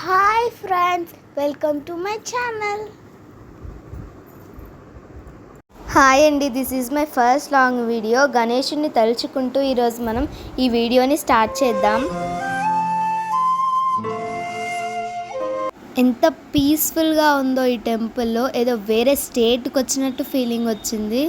Hi friends welcome to my channel. Hi అండి this is my first long video గణేషుని తలుచుకుంటూ ఈరోజు మనం ఈ వీడియోని స్టార్ట్ చేద్దాం. ఎంత పీస్ఫుల్గా ఉందో ఈ టెంపుల్లో ఏదో వేరే స్టేట్కి వచ్చినట్టు ఫీలింగ్ వచ్చింది.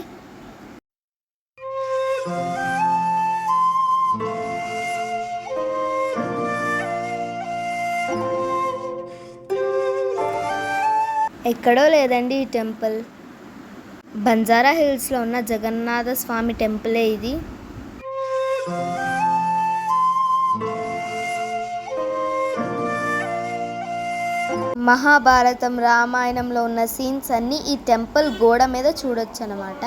ఎక్కడో లేదండి ఈ టెంపుల్. బంజారా హిల్స్లో ఉన్న జగన్నాథ స్వామి టెంపులే ఇది. మహాభారతం రామాయణంలో ఉన్న సీన్స్ అన్నీ ఈ టెంపుల్ గోడ మీద చూడొచ్చు అనమాట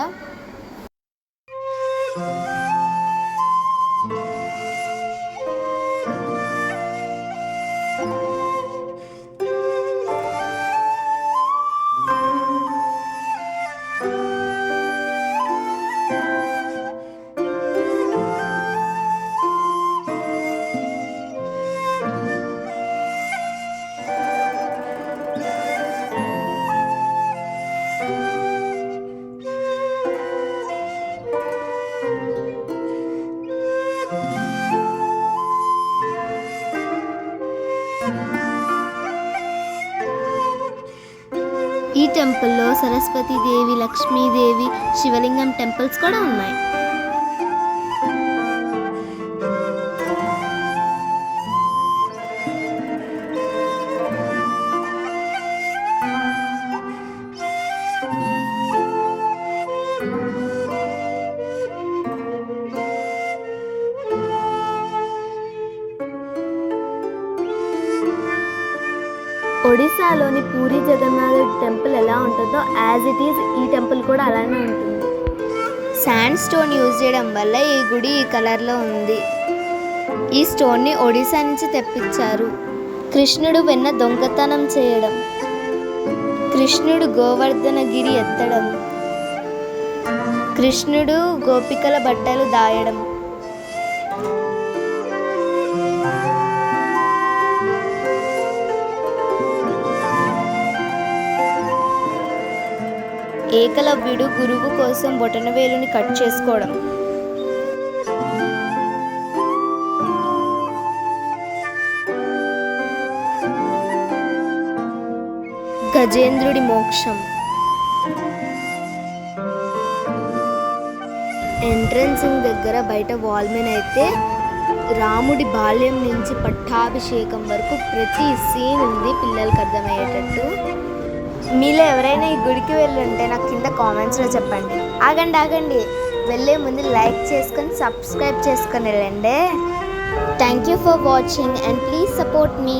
ఈ టెంపుల్లో సరస్వతీదేవి లక్ష్మీదేవి శివలింగం టెంపుల్స్ కూడా ఉన్నాయి. ఒడిశాలోని పూరి జగన్నాథుడి టెంపుల్ ఎలా ఉంటుందో యాజ్ ఇట్ ఈజ్ ఈ టెంపుల్ కూడా అలానే ఉంటుంది. శాండ్ స్టోన్ యూజ్ చేయడం వల్ల ఈ గుడి ఈ కలర్లో ఉంది. ఈ స్టోన్ని ఒడిశా నుంచి తెప్పించారు. కృష్ణుడు వెన్న దొంగతనం చేయడం. కృష్ణుడు గోవర్ధనగిరి ఎత్తడం. కృష్ణుడు గోపికల బట్టలు దాయడం. ఏకలవ్యుడు గురువు కోసం బొటనవేలుని కట్ చేసుకోవడం. గజేంద్రుడి మోక్షం. ఎంట్రన్సింగ్ దగ్గర బయట వాల్మెన్ అయితే రాముడి బాల్యం నుంచి పట్టాభిషేకం వరకు ప్రతి సీన్ ఉంది పిల్లలకి అర్థమయ్యేటట్టు. మీలో ఎవరైనా ఈ గుడికి వెళ్ళుంటే నాకు కింద కామెంట్స్లో చెప్పండి. ఆగండి ఆగండి. వెళ్ళే ముందు లైక్ చేసుకొని సబ్స్క్రైబ్ చేసుకొని వెళ్ళండి. Thank you for watching and please support me